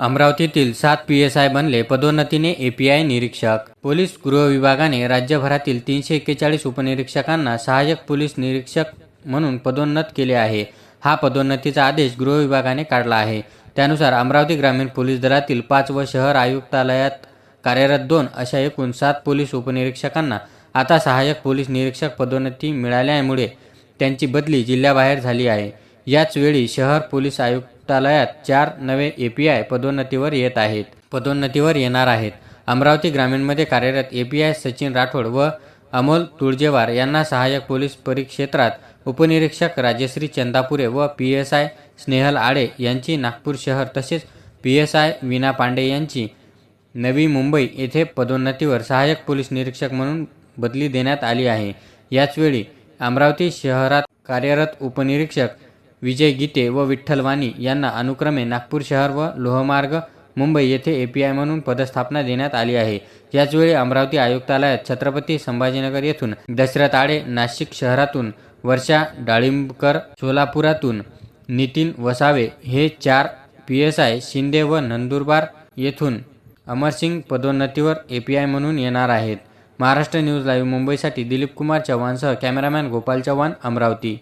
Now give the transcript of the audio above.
अमरावतीतील सात P S I बनले पदोन्नतीने ए पी आय निरीक्षक. पोलीस गृह विभागाने राज्यभरातील तीनशे एक्केचाळीस उपनिरीक्षकांना सहाय्यक पोलीस निरीक्षक म्हणून पदोन्नत केले आहे. हा पदोन्नतीचा आदेश गृह विभागाने काढला आहे. त्यानुसार अमरावती ग्रामीण पोलीस दलातील पाच व शहर आयुक्तालयात कार्यरत दोन अशा एकूण सात पोलीस उपनिरीक्षकांना आता सहाय्यक पोलीस निरीक्षक पदोन्नती मिळाल्यामुळे त्यांची बदली जिल्ह्याबाहेर झाली आहे. याचवेळी शहर पोलीस आयुक्त आयुक्तालयात चार नवे ए पी आय पदोन्नतीवर येत आहेत. पदोन्नतीवर येणार आहेत. अमरावती ग्रामीणमध्ये कार्यरत A P I Sachin Rathod व अमोल तुळजेवार यांना सहाय्यक पोलीस परिक्षेत्रात उपनिरीक्षक राजश्री चंदापुरे व P S I Snehal Ade यांची नागपूर शहर तसेच P S I Veena Pande यांची नवी मुंबई येथे पदोन्नतीवर सहाय्यक पोलीस निरीक्षक म्हणून बदली देण्यात आली आहे. याचवेळी अमरावती शहरात कार्यरत उपनिरीक्षक विजय गीते व विठ्ठल वाणी यांना अनुक्रमे नागपूर शहर व लोहमार्ग मुंबई येथे ए पी आय म्हणून पदस्थापना देण्यात आली आहे. याचवेळी अमरावती आयुक्तालयात छत्रपती संभाजीनगर येथून दशरथ आडे नाशिक शहरातून वर्षा डाळिंबकर सोलापुरातून नितीन वसावे हे चार पी एस आय शिंदे व नंदुरबार येथून अमरसिंग पदोन्नतीवर ए पी आय म्हणून येणार आहेत. महाराष्ट्र न्यूज लाईव्ह मुंबईसाठी दिलीप कुमार चव्हाणसह कॅमेरामॅन गोपाल चव्हाण अमरावती.